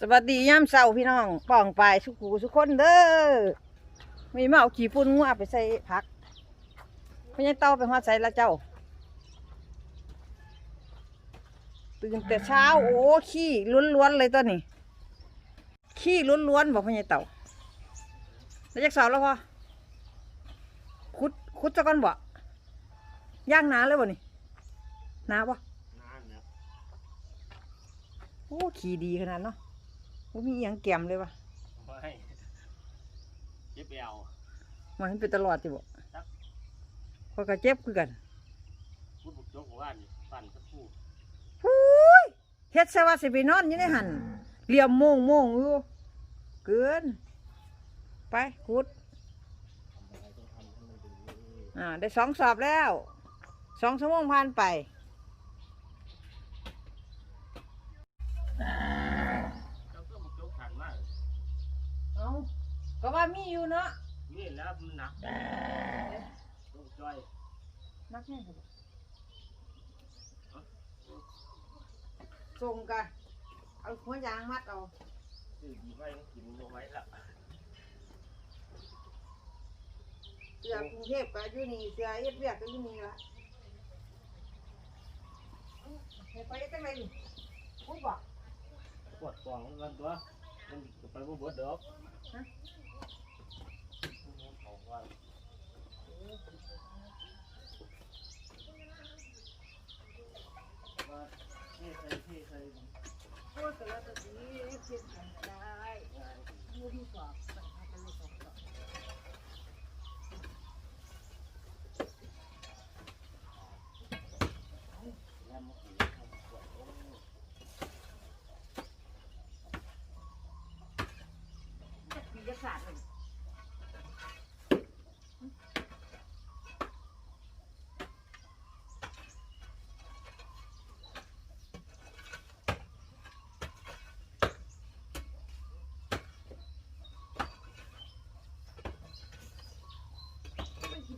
สวัสดียามเช้าพี่น้องป้องปลายสุขูสุกคนเด้อมีมาเอาขี้ฝุ่นงัวไปใส่ผักไม่ใช่เต้าไปหอดใส่ละเจ้า ตื่นแต่เช้า โอ้ขี้ล้วนๆเลยตัวนี้ ขี้ล้วนๆบอกพ่อใหญ่เต่าแล้วจักสาวแล้วพอคุดคุดจะก่อนบ่ย่างหนาเลยบ่นี่หนาบ่นานนะโอ้ขี้ดีขนาดเนาะ บ่มีอหยังแกมเลยวะไม่เจ็บเอวมันเป็นตลอดจิบ่ครับพอยก็เจ็บคือกันพูดบุกโจ๊กบอกว่านี่ปั่นสักครู่หูยเฮ็ดซะว่าสิไปนอนอยู่ในหันเหลี่ยมโมงโมงอยู่เกิน ไปคุดอะไรต้องทำให้มันดีอ่าได้สองสอบแล้วสองชั่วโมงผ่านไป เจ้าก็บุกโจ๊กขันมาก เอา ก็ว่ามีอยู่เนาะนี่แล้วมันหนักลูกจ้อยนักแน่สิส่งกันเอาหัวยางมัดเอาซื้อดีไว้กินเอาไว้ละเสือกรุงเทพก็อยู่นี่เสือเอ็ดเวียกก็อยู่นี่ละให้ไปจังไดนี่พูดบ่ปวดกล่องมันตัวมันจะไปบ่เบิดดอกฮะ เอาไว้ว่าเท่ใส่เท่ใส่ พูดแต่ละตัวนี้เพียงกันได้ดูที่สอบไปให้กันเลยสอบสอบ แล้วมันกินเอาปวดโอ้ จะปีกศาสตร์เลย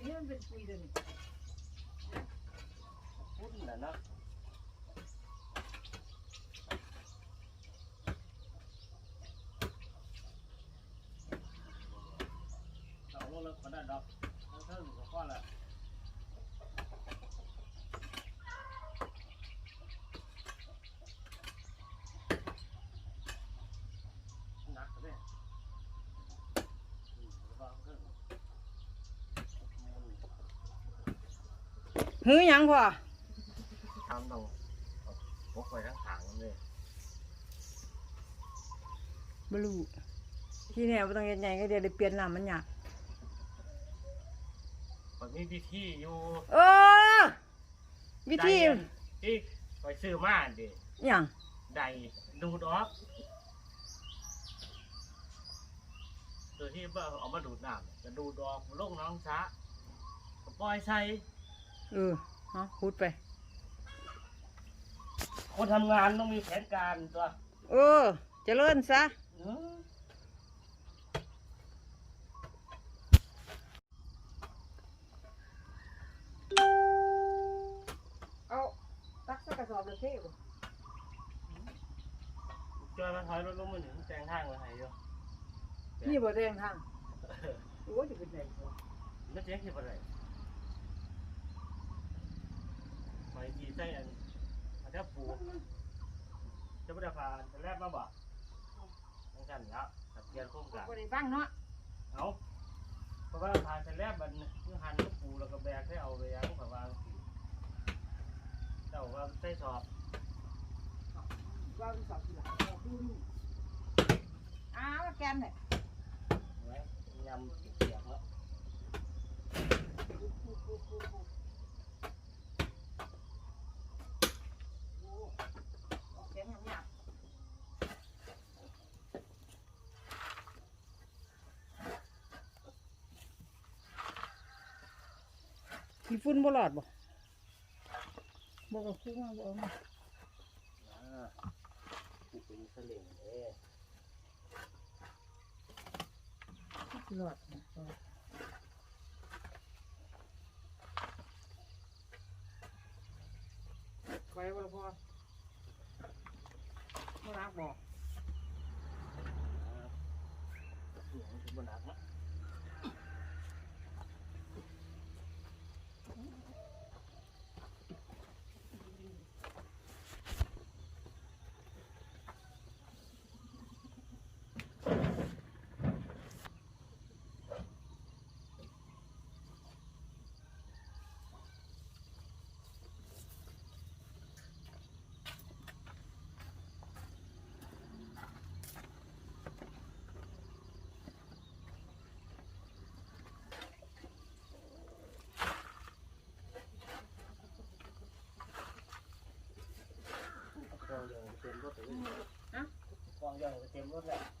เป็นขี้ดินนี่มันเป็นปุยเดิน พุ่นน่ะเนาะเอาลงแล้วก็ได้ดอกแล้วเท่าอยู่กับพ่อละหนักเลยอืมระวังเด้อ หื้อหยังพ่อทำต้องเอาพกไปทั้งถังเลยบลูที่เนี่ยบ่ต้องเฮ็ดใหญ่ก็เดี๋ยวได้เปลี่ยนน้ำมันยากมันมีวิธีอยู่เออ วิธีใดอันที่ไปซื้อมาดิหยังใดดูดออกตัวที่ว่าเอามาดูดน้ำจะดูดออกลงน้องช้าก็ปล่อยใส่ เออเนาะพูดไป คนทำงานต้องมีแผนการตัวเออเจริญซะ เออเอาตักใส่กระสอบเลยเท่บ่จอยมาถอยรถลงมาหนึ่งแจงทางมาให้อยู่นี่บ่แดงทางโอ้ยจะเป็นไงบ่แล้วเจ๊คิดอะไร ไปทีใส่อันอันนี้ปูจะไม่ได้พาจะแลบมาบ่ต้องกันแล้วตัดเกียร์โค้งกลางบ่ได้ฟังเนาะเอาเพราะว่าพาจะแลบมันคือหันลูกปูแล้วก็แบกให้เอาไปยังแบบว่าเจ้าว่าใส่สอบว่าเป็นสอบทีหลังเอาดูดูอ้าวแกนเนี่ยไว้ยำ มีฟุ้นบ่หลอดบ่บอกกับคู่มาบอกมาเป็นสลิงหลอดไปบ่พ่อบ่รักบ่บ่รักนะ ยังเต็มรถเลยฮะกองยังเต็มรถแล้ว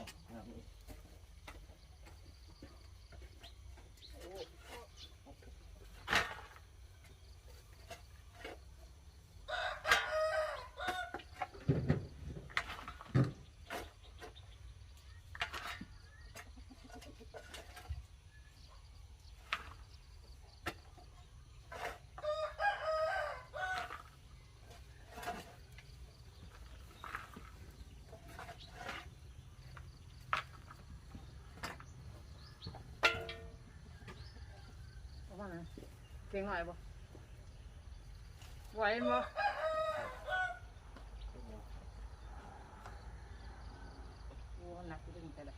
นะครับ เอาว่าไงเสียงหน่อยบ่ไหวบ่โอ้หนักดึงแต่ละ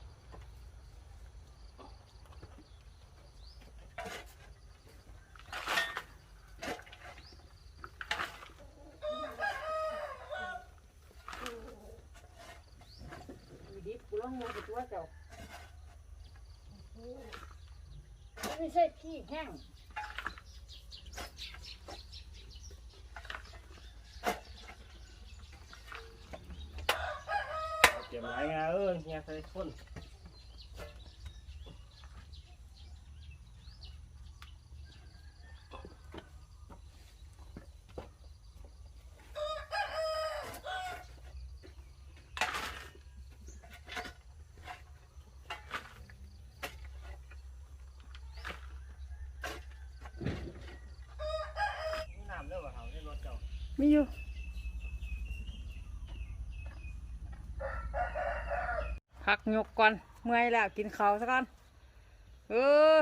ดิกูลองมือกับตัวเจ้าไม่ใช่ขี้แห้ง เตรียมหลายงานเออเนี่ ยใส่คนน้ำเด้อว่าเขาในรถเจ้ามีอยู่ พักยกก่อน เมื่อยแล้วกินข้าวซะก่อน เออ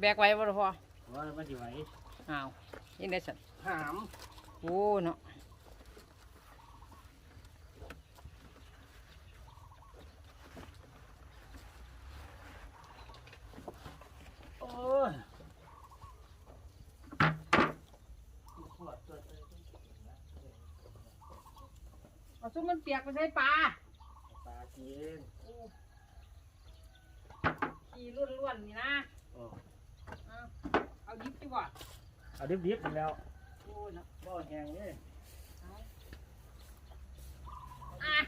แบกไว้บ่ล่ะพ่อว่ามันสิไหวอ้าวยังได้สันหาม โอ้เนาะ โอ้ยปวดตัวเตย เอาซุ่มมันเปียกไปใส่ปลาปลาจีนขี่ล้วนๆนี่นะโอ้เอาเอาดิบดีกว่าเอาดิบๆไปแล้วโอ้เนาะบ่แห้งเลยอะ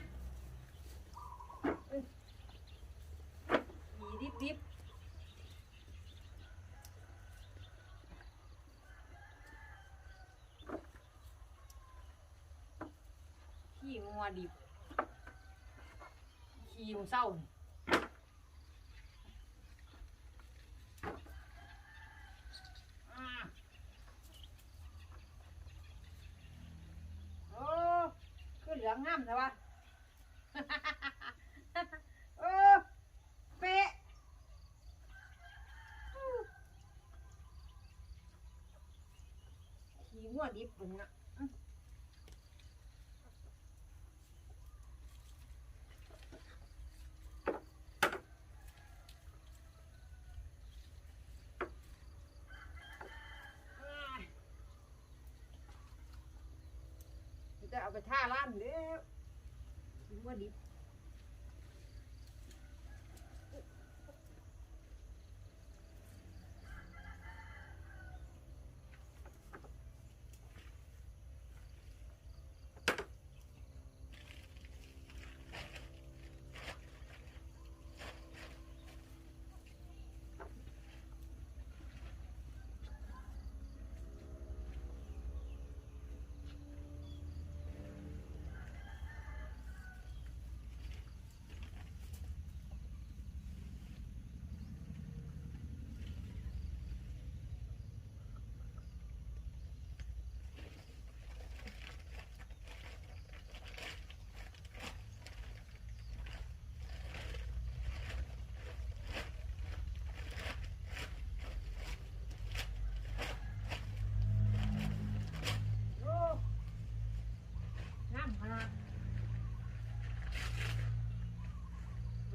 เอ้ยขี่ดิบดิบ ขี่งัวดิบขีมเศร้าโอ้คือเหลืองงามใช่ปะเออเป๊ะขี่งัวดิบเป็นนะอื้ออ้ายจะ เอาไปท่าล้านเด้อว่าดิบ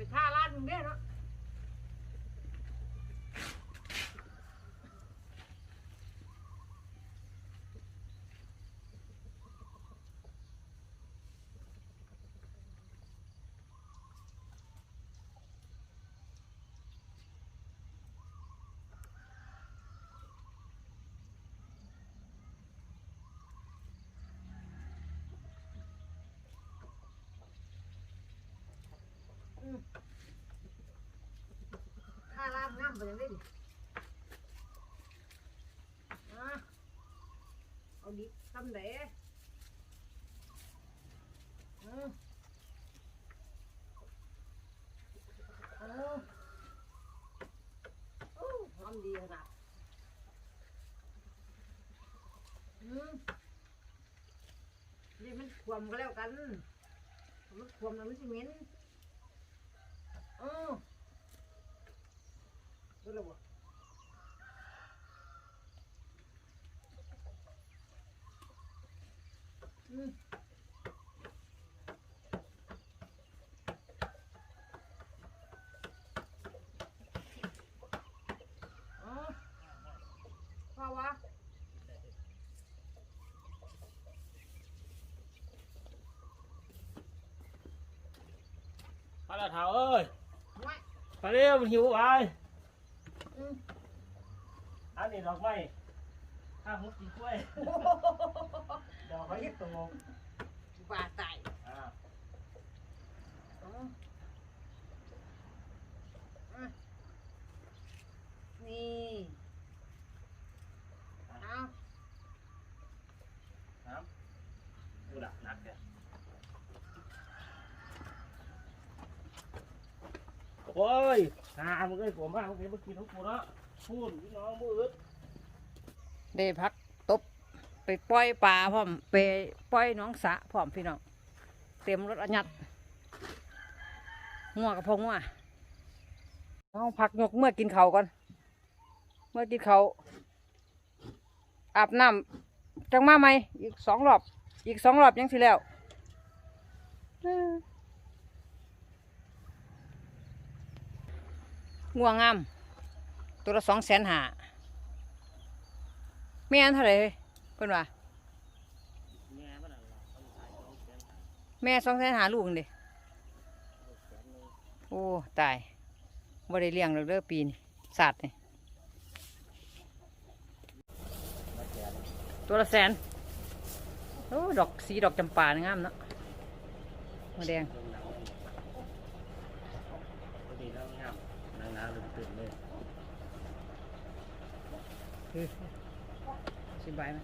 ไปท่าร้านมึงเด้เนาะท่ามไปยังได้ดิเอาดิทำเด้อืมเอาโอ้ทำดีขนาดอืมนี่มันควมก็แล้วกันมันควมแล้วมันสิเหม็นเออ ดูแล้วบ่อืมอ๋อพ่อวะพระละเท้าเอ้ยไม่ไปเร็วมันหิวไปอืมอั นนี้ดอกไม้ข้าหุบกินกล้วยดอกไม้ตกบาตายอ่าอ๋ออะนี่เอาน้ำดูดักนักเนี่ยโอ้ยหามึงเอ้ยผมว่ามึงเห็นมึงกินของกูเนาะ พูดพี่น้องมืออึดได้พักตบไปปล่อยปลาพร้อมไปปล่อยน้องสะพร้อมพี่น้องเต็มรถอัญญัดงัวกับพงงัวเอาพักยกเมื่อกินเขาก่อน เมื่อกินเขาอาบน้ำจังมาไหมอีกสองรอบ อีกสองรอบยังสิแล้วงัวงาม ตัวละสองแสนหาแม่นเท่าไหร่เฮ้ยเพิ่นว่าแม่มันอะไรต้องขาแสนหาแม่สองแสนหาลูกนี่แสนหนึ่งโอ้ตายบ่ได้เลี้ยงดอกเด้อปีนี้สัตว์นี่ตัวละแสนโอ้ดอกสีดอกจำปานงามเนาะมาแดง เรื่องหนังพอดีแล้วงามหนังหนาลืมตื่นเลย สิบใบไหม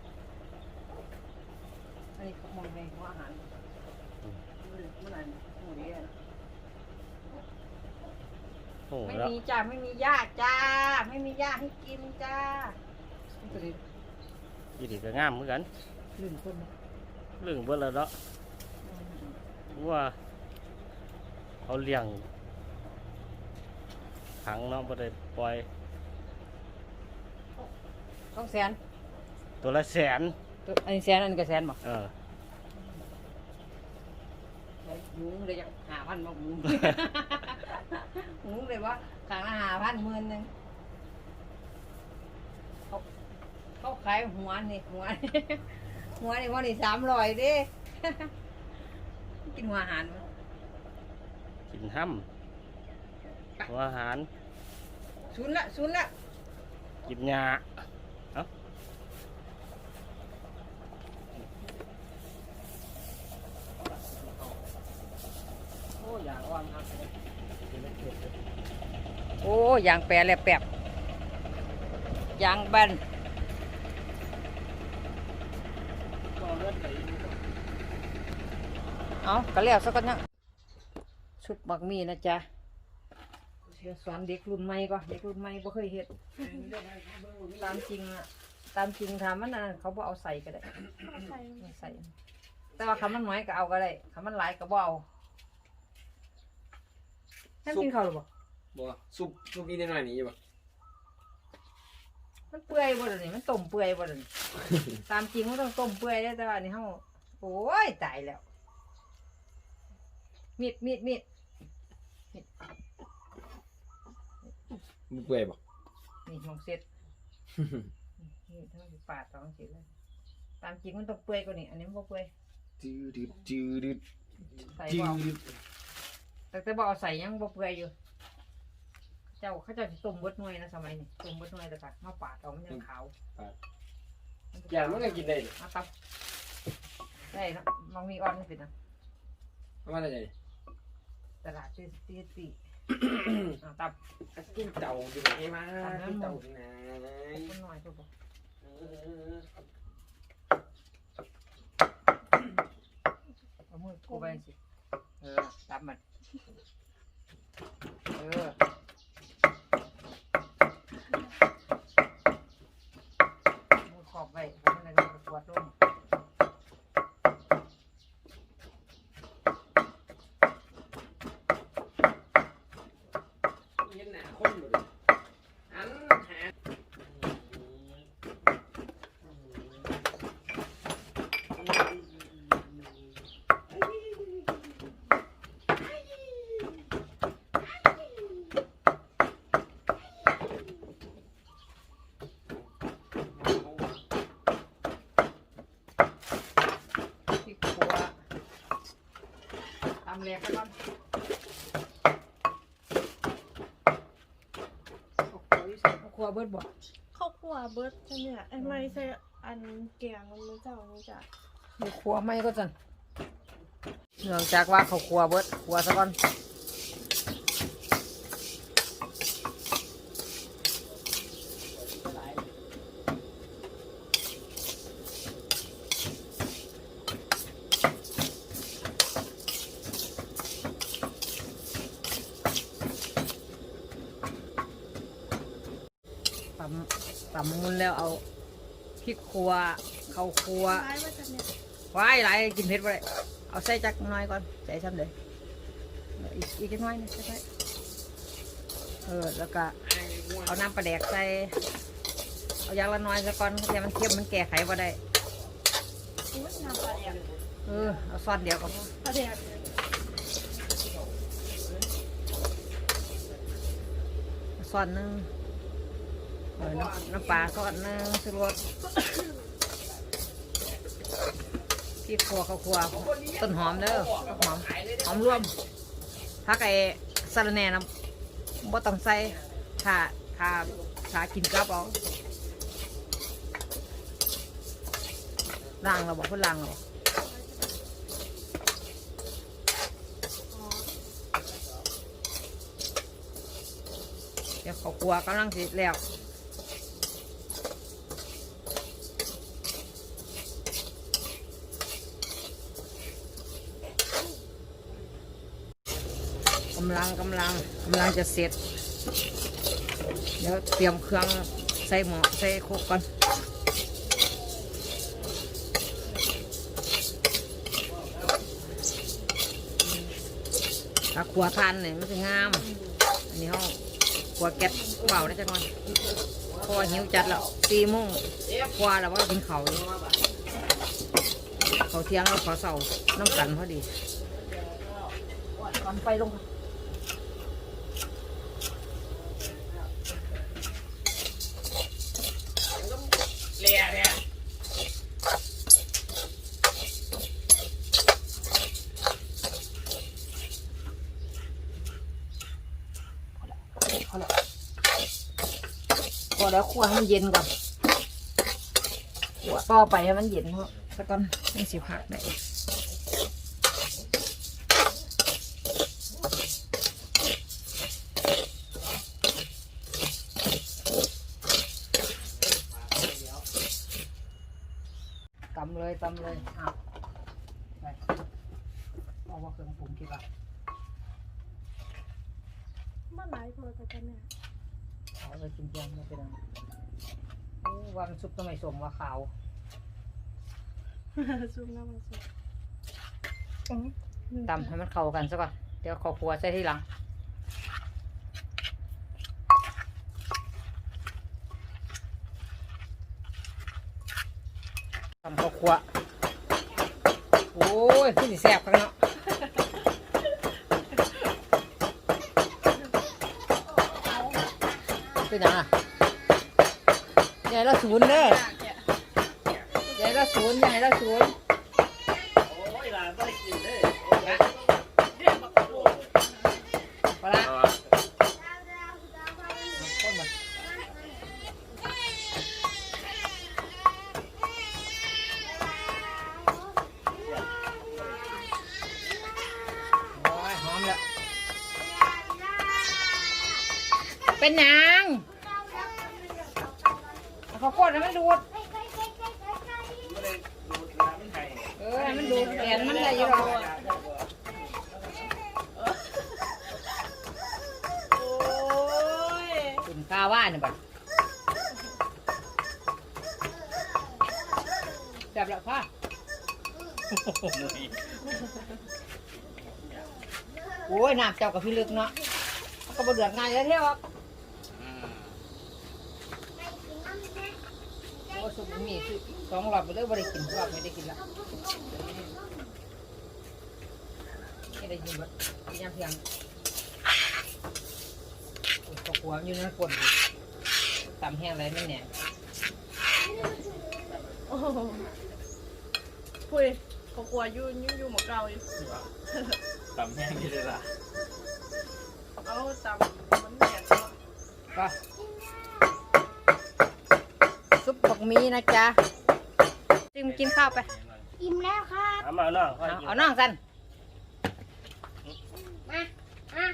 อันนี้เขามองในหัวอาหารมันมันอันหมูดีอะโอ้ไม่แล้วมีจ้าไม่มีหญ้าจ้า ไม่มีหญ้าให้กินจ้าตัวนี้ยี่ดีก็งามเหมือนกันลื่นคนนะเรื่องเบิ่แล้วเนาะว่าเขาเลี้ยงขังเนาะบ่ได้ปล่อย สองแสนตัวละแสนตัวอันนี้แสนอันนี้ก็แสนบ่เออ หมูเลยอยากหาพันมาหมู หมูเลยว่าขางละหาพันหมื่นหนึ่งเขาเขาขายหัวนี่หัวนี่หัวนี่วันนี้สามร้อยเด้กินหัวอาหารมั้ยกินห้ำหัวอาหาร ศูนย์ละศูนย์ละ กินหญ้าเอ้าโอ้อย่างอ่อนครับกินแล้วเจ็บเลย โอ้ยางแปรแลบแปบยางแบนก็เลือดไหลเอาก็แล้วสักก่อนนะชุบบักมีนะจ๊ะเชื่อสอนเด็กรุ่นใหม่ก็เด็กรุ่นใหม่บ่เคยเฮ็ดตามจริงอะตามจริงทำมันอันนั้นเขาบ่เอาใส่ก็ได้ไม่ใส่แต่ว่าคำมันน้อยก็เอาก็ได้คำมันหลายก็บ่เอา ท่านกินข้าวหรือบ่บ่ซุปซุปอีกนิดหน่อยนี่อยู่บ่มันเปื่อยบ่เดี๋ยวนี้มันต้มเปื่อยบ่เดี๋ยวนี้ ตามจริงมันต้องต้มเปื่อยได้แต่ว่าอันนี่เฮาโอ้ยตายแล้วมีดมีดมีดมึงเปื่อยบ่ นี่มองเสร็จ นี่ทั้งสิปาดสองสิเลยตามจริงมันต้องเปื่อยกว่านี้อันนี้มันบ่เปื่อยจืดดืดจืดดืดใส่จืบ่เอาดดืด แต่แต่บ่เอาใส่ยังบ่เปื่อยอยู่ เจ้าเขาเจ้าสิต้มเบิดหน่วยนะสมัยนี้ต้มเบิดหน่วยแล้วก็มาปาดเอามันจะขาวอย่างมันก็กินได้ดิมาตับได้เนาะมองมีออนนี่สินะเอามาได้ไงตลาดตีตีตีเอาตับกินเต่าดิไงมากินเต่าที่ไหนคนน้อยทุกคนเออเอามือกูไปสิเออตับมันเออมือขอบไว้เพราะมันอะไรมันปวดลง เห็นหน้าคนบ่ดิอันหา ที่ครัวตำ แหลกไปก่อนเอาครัวอยู่ใส่เอาครัวเบิดบ่ครอบครัวเบิร์ดใช่ไหมไอ้ไม่ใช่อันเกียงมันไม่เจ้านี่จ้ะมีครัวไหมก็จันเนื่องจากว่าเขาครัวเบิดครัวซะก่อน ตำตำมุนแล้วเอาพริกครัวเข้าครัวร้ายว่าจะเนี่ยว้ายหลายกินเผ็ดไปเลยเอาใส่จักหน้อยก่อนใส่ซ้ำเลยอีกอีกจักหน้อยหนึงใส่ไปเออแล้วก็เอาน้ำปลาแดกใส่เอาอย่างละน้อยซะก่อนแต่มันเค็มมันแก้ไขบ่ได้อุ้ยน้ำปลาแดกเออเอาซอสเดียวก็พอปลาแดกซอสหนึงเออ น้ำปลาซอสหนึงสุรสพริกขัวข้าวขัวต้นหอมเด้อหอมหอมรวมถ้าไก่สะระแหน่นะบ่ต้องใส่ถ้าถ้าถ้ากินกับเอาล้างเราบอกเพื่นล้างเราเดี๋ยวเขาครัวกำลังสิแล้วำลังกำลังกำลังจะเสร็จ เดี๋ยวเตรียมเครื่องใส่หม้อใส่โคกก่อนถ้าขัวทานเนี่ยมันจะงาม อันนี้ห้องขัวแก๊สเปล่าได้จังวันพอหิวจัดแล้วสี่โมงกว่าแล้วว่ากินเขาวอยู่เขาเที่ยงแล้วขอเสาน้ำกันพอดีก่อนไปลง เลียเนี่ย พอแล้ว คั่วให้มันเย็นก่อนคั่วต่อไปให้มันเย็นเพราะสักก่อนไม่สิผักได้ตำเลยตำเลยอ้าวไปเอาว่าเครื่องปรุงคิดว่ามันร้ายพอจะกันเนี่ย เอาไปกินเพียงไม่เป็นไรโอ้ ว่ามันซุปก็ไม่สมว่าขาวซุปน้ำมันซุปตำให้มันเข้ากันซะก่อน เดี๋ยวขอครัวใส่ที่หลัง ตำขอาวครัว โอ้ยขึ้นแซ่บกันเนาะไปไหนอะ ใหญ่ละศูนย์เด้อใหญ่ละศูนย์ใหญ่ละศูนย์ แกนมันได้อยังหรอกโอ้ยตุ่นข้าวว่าเนี่ยบัดจับแล้วค่ะโอ้ยน้ำเจ้ากับพี่ลึกเนาะมันก็บ่เดือดง่ายเลยเท่าโอ้สุกมีคือสองรอบไปเลยบ่ได้กินรอบไม่ได้กินละ ไม่ได้กินแบบกินยำเพียงโอ้ยตกหัวอยู่นั่นกดอยู่ตำแห้งอะไรไม่แน่โอ้โหพุยเขากลัวยุ่ยุ่งยุ่งหมกเกาอยู่ตำแห้งนี่เลยล่ะเอาตำมันแหนเนาะก็ซุปบักหมีนะจ๊ะจึงกินข้าวไป อิ่มแล้วครับ เอามาน้องค่อยเอานเอาน้องสัน มาอะ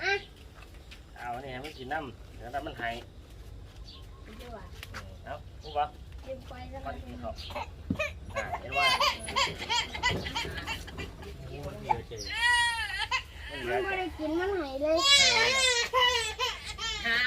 อะ เอาเนี่ยมันกินน้ำเดี๋ยวน้ำมันหายดีกว่าเอาปุ๊บวะลืมไปแล้วค่กัอยนกินข้าวอ่าเห็นว่ามันเหลือเฉยมันเหลือไม่เฉยได้กินมันหายเลยหา